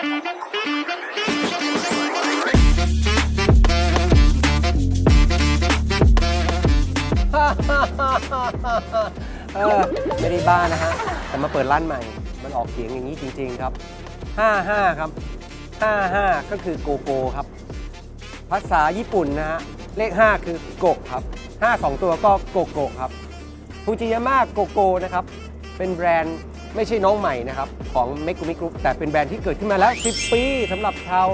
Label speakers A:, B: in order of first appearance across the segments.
A: เออไม่ได้บ้านะฮะ แต่มาเปิดร้านใหม่ มันออกเสียงอย่างนี้จริง ๆครับ 55 ครับ 55 ก็คือโกโก้ครับ ภาษาญี่ปุ่นนะฮะ เลข 5 คือโกกครับ 5 2 ตัวก็โกโก้ครับฟูจิยาม่าโกโก้นะครับ เป็นแบรนด์ ไม่ใช่น้องใหม่นะครับ ของเมกุมิกรุ๊ปแต่เป็นแบรนด์ที่เกิดขึ้นมาแล้ว 10 ปีสำหรับชาว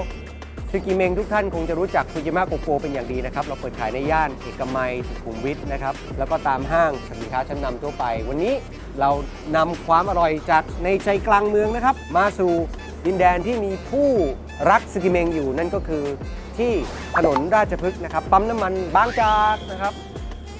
A: ซึกิเมงทุกท่านคงจะรู้จักซูจิมะโกโกเป็นอย่างดีนะครับ เราเปิดขายในย่านเอกมัยสุขุมวิทนะครับ แล้วก็ตามห้างสินค้าชั้นนำทั่วไป วันนี้เรานำความอร่อยจากในใจกลางเมืองนะครับ มาสู่ดินแดนที่มีผู้รักซึกิเมงอยู่นั่นก็คือที่ถนนราชพฤกษ์นะครับ ปั๊มน้ำมันบางจากนะครับ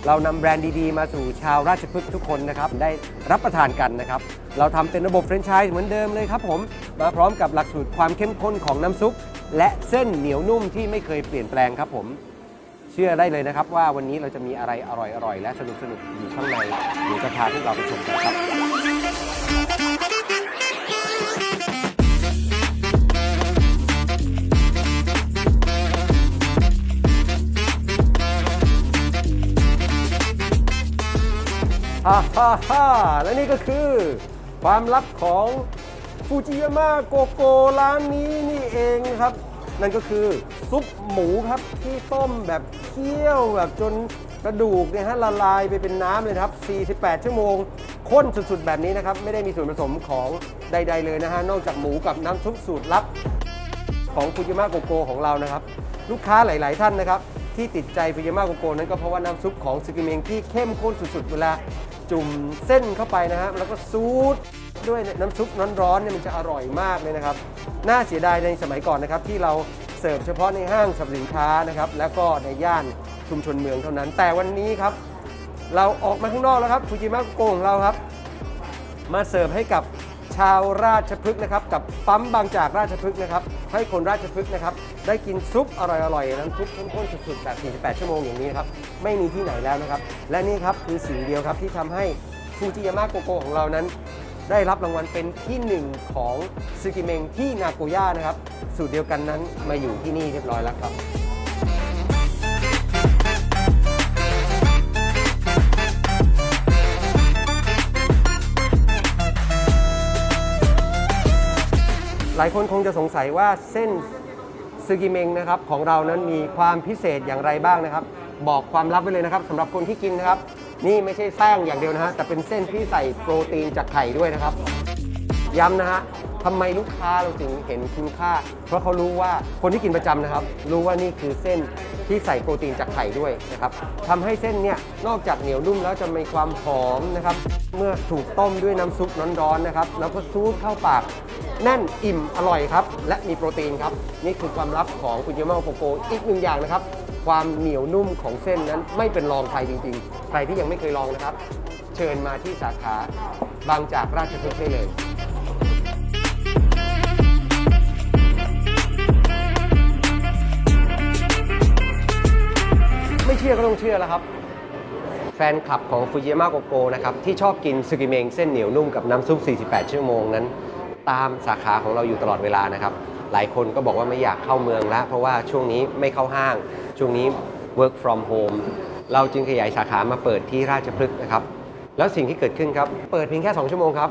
A: เรานำแบรนด์ดีๆ มาสู่ชาวราชพฤกษ์ทุกคนนะครับ ได้รับประทานกันนะครับ เราทำเป็นระบบแฟรนไชส์เหมือนเดิมเลยครับผม มาพร้อมกับหลักสูตรความเข้มข้นของน้ำซุป และเส้นเหนียวนุ่มที่ไม่เคยเปลี่ยนแปลงครับผม เชื่อได้เลยนะครับว่าวันนี้เราจะมีอะไรอร่อยๆและสนุกๆอยู่ข้างในเดี๋ยวจะพาพวกเราไปชมกันครับ ฮ่าและนี่ก็คือ ความลับของฟูจิยาม่าโกโกร้านนี้นี่เองครับ นั่นก็คือซุปหมูครับที่ต้มแบบเคี่ยวแบบจนกระดูกเนี่ยฮะละลายไปเป็นน้ำเลยครับ 48 ชั่วโมงข้นสุดๆ แบบนี้นะครับ ไม่ได้มีส่วนผสมของใด ๆ เลยนะฮะ นอกจากหมูกับน้ำซุปสูตรลับ ของฟูจิมะโกโกของเรานะครับ ลูกค้าหลาย ๆ ท่านนะครับ ที่ติดใจฟูจิมะโกโกนั้นก็เพราะว่าน้ำซุปของซึกิเมงที่เข้มข้นสุดๆ เวลา จุ่มเส้นเข้าไปนะฮะแล้วก็ซูดด้วยน้ำซุปร้อนๆเนี่ยมันจะอร่อยมากเลยนะครับ น่าเสียดายในสมัยก่อนนะครับที่เราเสิร์ฟเฉพาะในห้างสรรพสินค้านะครับแล้วก็ในย่านชุมชนเมืองเท่านั้น แต่วันนี้ครับ เราออกมาข้างนอกแล้วครับฟูจิมะโกงเราครับ มาเสิร์ฟให้กับ ชาวราชพฤกษ์นะครับ กับปั๊มบางจากราชพฤกษ์นะครับ ให้คนราชพฤกษ์นะครับ ได้กินซุปอร่อยๆน้ำซุปข้นๆสุดๆแบบ 48 ชั่วโมงอย่างนี้ครับ ไม่มีที่ไหนแล้วนะครับ และนี่ครับคือสิ่งเดียวครับที่ทำให้ฟูจิยาม่าโกโกของเรานั้น ได้รับรางวัลเป็นที่หนึ่งของซึกิเมงที่นาโกย่านะครับ สูตรเดียวกันนั้นมาอยู่ที่นี่เรียบร้อยแล้วครับ หลายคนคงจะสงสัยว่าเส้นซึกิเมงนะครับของเรานั้นมีความพิเศษอย่างไรบ้างนะครับ บอกความลับไว้เลยนะครับสำหรับคนที่กินนะครับ นี่ไม่ใช่แป้งอย่างเดียวนะฮะแต่เป็นเส้นที่ใส่โปรตีนจากไข่ด้วยนะครับ ย้ำนะฮะทำไมลูกค้าเราถึงเห็นคุณค่า เพราะเขารู้ว่าคนที่กินประจำนะครับ รู้ว่านี่คือเส้นที่ใส่โปรตีนจากไข่ด้วยนะครับทำให้เส้นเนี่ยนอกจากเหนียวนุ่มแล้วจะมีความหอมนะครับ เมื่อถูกต้มด้วยน้ำซุปร้อนๆนะครับ แล้วก็ซูดเข้าปาก แน่นอิ่มอร่อยครับ และมีโปรตีนครับ นี่คือความลับของคุณเยมาโปโกอีกหนึ่งอย่างนะครับ ความเหนียวนุ่มของเส้นนั้นไม่เป็นรองใครจริง ๆ ใครที่ยังไม่เคยลองนะครับ เชิญมาที่สาขาบางจากราชพฤกษ์ได้เลยไม่เชื่อก็ต้องเชื่อแล้วครับ แฟนคลับของฟูจิยาม่าโกโกนะครับ ที่ชอบกินซึกิเมงเส้นเหนียวนุ่มกับน้ำซุป 48 ชั่วโมงนั้น ตามสาขาของเราอยู่ตลอดเวลานะครับ หลายคนก็บอกว่าไม่อยากเข้าเมืองแล้ว เพราะว่าช่วงนี้ไม่เข้าห้าง ช่วงนี้ work from home เราจึงขยายสาขามาเปิดที่ราชพฤกษ์นะครับ แล้วสิ่งที่เกิดขึ้นครับ เปิดเพียงแค่ 2 ชั่วโมงครับ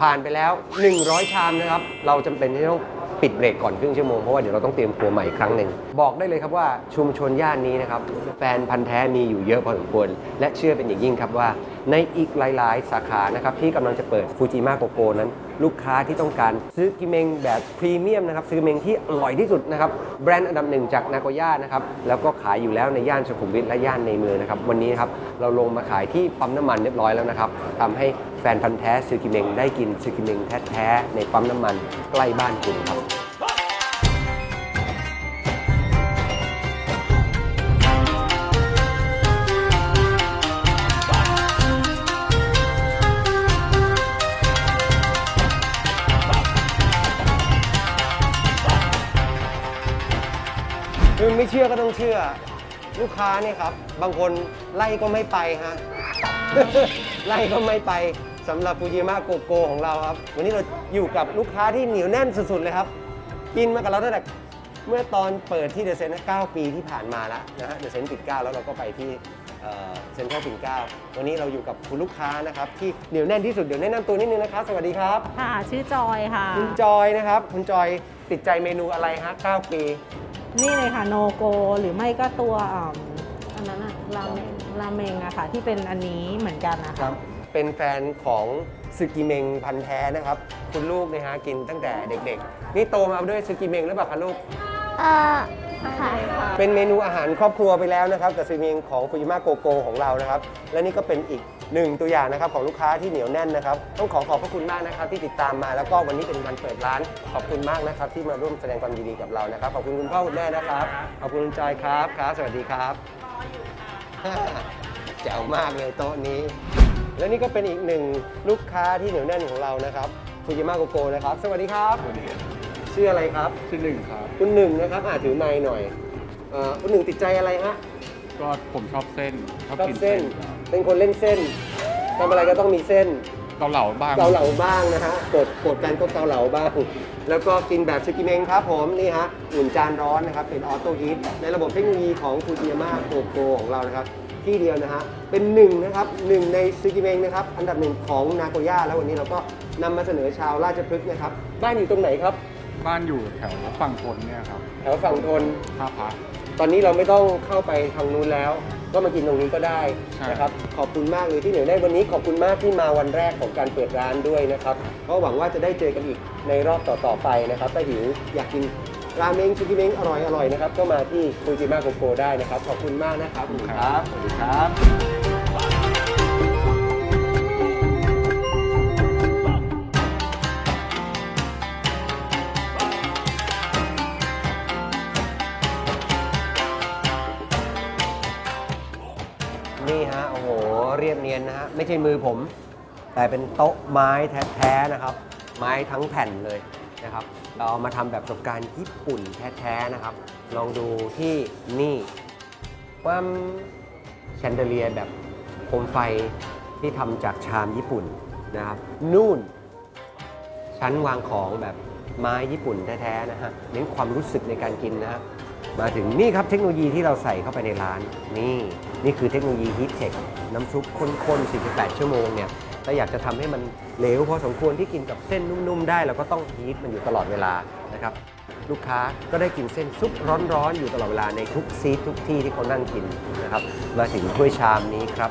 A: ผ่านไปแล้ว 100 ชามนะครับ เราจำเป็นที่ต้องปิดเบรกก่อนครึ่งชั่วโมง เพราะว่าเดี๋ยวเราต้องเตรียมครัวใหม่อีกครั้งหนึ่ง บอกได้เลยครับว่าชุมชนย่านนี้นะครับ แฟนพันธ์แท้มีอยู่เยอะพอสมควร และเชื่อเป็นอย่างยิ่งครับว่า ในอีกหลาย ๆ สาขานะครับที่กำลังจะเปิดฟูจิมาโกโกนั้น ลูกค้าที่ต้องการซื้อกิเมงแบบพรีเมียมนะครับซื้อกิเมงที่อร่อยที่สุดนะครับแบรนด์อันดับหนึ่งจากนาโกย่านะครับแล้วก็ขายอยู่แล้วในย่านสุขุมวิทและย่านในเมืองนะครับวันนี้ครับเราลงมาขายที่ปั๊มน้ำมันเรียบร้อยแล้วนะครับทำให้แฟนพันธ์แท้ซื้อกิเมงได้กินซื้อกิเมงแท้ๆในปั๊มน้ำมันใกล้บ้านคุณครับ คือไม่เชื่อก็ต้องเชื่อ ลูกค้าเนี่ยครับ บางคนไล่ก็ไม่ไปฮะ ไล่ก็ไม่ไปสำหรับฟูจิมะโกโกของเราครับ วันนี้เราอยู่กับลูกค้าที่เหนียวแน่นสุดๆเลยครับ กินมากับเราตั้งแต่เมื่อตอนเปิดที่เดอะเซนต์9ปีที่ผ่านมาแล้วนะฮะ เดอะเซนต์ปิดเกล้าแล้วเราก็ไปที่เซ็นทรัลปิ่นเกล้าวันนี้เราอยู่กับคุณลูกค้านะครับที่เหนียวแน่นที่สุดเดี๋ยวแนะนำตัวนิดนึงนะครับ สวัสดีครับ
B: ค่ะ ชื่อจอยค่ะ
A: คุณจอยนะครับ คุณจอยติดใจเมนูอะไรฮะ9ปี
B: นี่เลยค่ะโนโกหรือไม่ก็ตัวอ่อมอันนั้นอะราเมงราเมงอะค่ะที่เป็นอันนี้เหมือนกันนะคะ
A: เป็นแฟนของซึกิเมงพันธุ์แท้นะครับ คุณลูกเนะฮะกินตั้งแต่เด็กๆ นี่โตมาด้วยซึกิเมงหรือเปล่าคะลูก
C: เอ่อ ค่ะ
A: เป็นเมนูอาหารครอบครัวไปแล้วนะครับกับซีเมงของฟูจิมะโกโกของเรานะครับ และนี่ก็เป็นอีกหนึ่งตัวอย่างนะครับของลูกค้าที่เหนียวแน่นนะครับ ต้องขอขอบพระคุณมากนะครับที่ติดตามมา แล้วก็วันนี้เป็นวันเปิดร้านขอบคุณมากนะครับ ที่มาร่วมแสดงความยินดีกับเรานะครับขอบคุณคุณพ่อคุณแม่นะครับขอบคุณคุณจอยครับครับ สวัสดีครับแจ๋วมากเลยโต๊ะนี้ และนี่ก็เป็นอีกหนึ่งลูกค้าที่เหนียวแน่นของเรานะครับฟูจิมะโกโกนะครับ สวัสดีครับ ชื่ออะไรครับ
D: ชื่อหนึ่งครับ
A: คุณหนึ่งนะครับอาถือไม้หน่อยเอ่อคุณหนึ่งติดใจอะไรฮะ
D: ก็ผมชอบเส้นชอบ
A: ชอบ
D: กิน
A: เส้
D: เส้
A: น
D: น
A: เป็นคนเล่นเส้นทำอะไรก็ต้องมีเส้น
D: เกาเหลาบ้าง
A: เกาเหลาบ้างนะฮะกดกดกันก็เกาเหลาบ้าง แล้วก็กินแบบสกิเมงครับผมนี่ฮะอุ่นจานร้อนนะครับ เป็นออโต้ฮีทในระบบเทคโนโลยีของฟูจิยาม่าโกโกของเรานะครับ ที่เดียวนะฮะ เป็นหนึ่งนะครับหนึ่งในซึกิเมงนะครับ อันดับหนึ่งของนาโกย่าแล้ววันนี้เราก็นำมาเสนอชาวราชพฤกษ์นะครับ บ้านอยู่ตรงไหนครับ
D: บ้านอยู่แถวฝั่งทนเนี่ยครับ
A: แถวฝั่งทน
D: ท่าพระ
A: ตอนนี้เราไม่ต้องเข้าไปทางนู้นแล้ว ก็มากินตรงนี้ก็ได้
D: ใช่
A: นะครับ ขอบคุณมากเลยที่เหนียวได้วันนี้ขอบคุณมากที่มาวันแรกของการเปิดร้านด้วยนะครับ ก็หวังว่าจะได้เจอกันอีกในรอบต่อๆไปนะครับ ถ้าหิวอยากกินราเมงซูกิเมงอร่อยอร่อยๆนะครับ ก็มาที่ฟูจิมะโกโกได้นะครับ ขอบคุณมากนะครับ ขอบคุณครับ สวัสดีครับ ฮะ โอ้โห เรียบเนียนนะฮะ ไม่ใช่มือผม แต่เป็นโต๊ะไม้แท้ๆนะครับ ไม้ทั้งแผ่นเลยนะครับ เราเอามาทำแบบประสบการณ์ญี่ปุ่นแท้ๆนะครับ ลองดูที่นี่ว่าแชนเดเลียแบบโคมไฟที่ทำจากชามญี่ปุ่นนะครับนู่น ชั้นวางของแบบไม้ญี่ปุ่นแท้ๆนะฮะเน้นความรู้สึกในการกินนะฮะ มาถึงนี่ครับเทคโนโลยีที่เราใส่เข้าไปในร้าน นี่นี่คือเทคโนโลยี Heat Tech น้ำซุปข้นๆ 48 ชั่วโมงเนี่ยถ้าอยากจะทำให้มันเหลวพอสมควรที่กินกับเส้นนุ่มๆ ได้เราก็ต้องฮีทมันอยู่ตลอดเวลานะครับลูกค้าก็ได้กินเส้นซุปร้อนๆ อยู่ตลอดเวลาในทุกซีททุกที่ที่เขานั่งกินนะครับมาถึงถ้วยชามนี้ครับ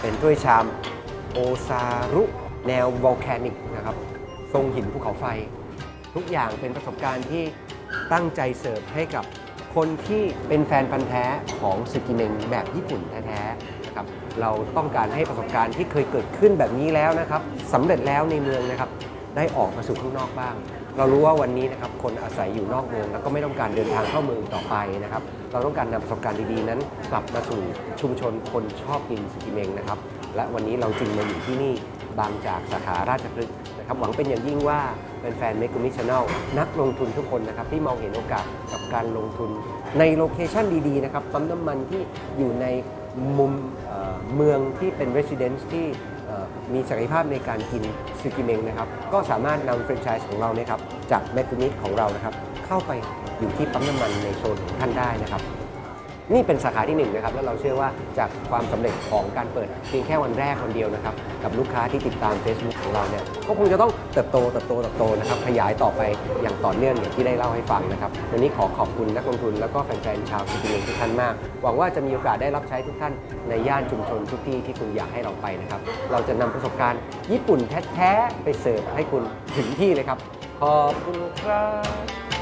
A: เป็นถ้วยชามโอซารุ แนววอลแคนิกนะครับทรงหินภูเขาไฟ ทุกอย่างเป็นประสบการณ์ที่ตั้งใจเสิร์ฟให้กับคนที่เป็นแฟนพันธ์แท้ของสึกิเมงแบบญี่ปุ่นแท้ๆนะครับเราต้องการให้ประสบการณ์ที่เคยเกิดขึ้นแบบนี้แล้วนะครับสำเร็จแล้วในเมืองนะครับ ได้ออกมาสู่ข้างนอกบ้าง เรารู้ว่าวันนี้นะครับคนอาศัยอยู่นอกเมือง แล้วก็ไม่ต้องการเดินทางเข้าเมืองต่อไปนะครับ เราต้องการนำประสบการณ์ดีๆนั้น กลับมาสู่ชุมชนคนชอบกินสึกิเมงนะครับและวันนี้เราจึงมาอยู่ที่นี่บางจากสาขาราชพฤกษ์ นะครับหวังเป็นอย่างยิ่งว่าเป็นแฟนเมกุมิชแนลนักลงทุนทุกคนนะครับที่มองเห็นโอกาสกับการลงทุน ในโลเคชันดีๆนะครับปั๊มน้ำมันที่อยู่ในมุมเมืองที่เป็น residence ที่มีศักยภาพในการกินซูกิเมงนะครับก็สามารถนำแฟรนไชส์ของเราเนะครับจากแมกนิของเรานะครับเข้าไปอยู่ที่ปั๊มน้ำมันในโซนของท่านได้นะครับ นี่เป็นสาขาที่หนึ่งนะครับแล้วเราเชื่อว่าจากความสำเร็จของการเปิดเพียงแค่วันแรกวันเดียวนะครับกับลูกค้าที่ติดตาม Facebook ของเราเนี่ยก็คงจะต้องเติบโตเติบโตเติบโตนะครับขยายต่อไปอย่างต่อเนื่องอย่างที่ได้เล่าให้ฟังนะครับวันนี้ขอขอบคุณนักลงทุนแล้วก็แฟนๆชาวซิติเมงทุกท่านมาก หวังว่าจะมีโอกาสได้รับใช้ทุกท่านในย่านชุมชนทุกที่ที่คุณอยากให้เราไปนะครับเราจะนำประสบการณ์ญี่ปุ่นแท้ๆไปเสิร์ฟให้คุณถึงที่เลยครับขอบคุณครับ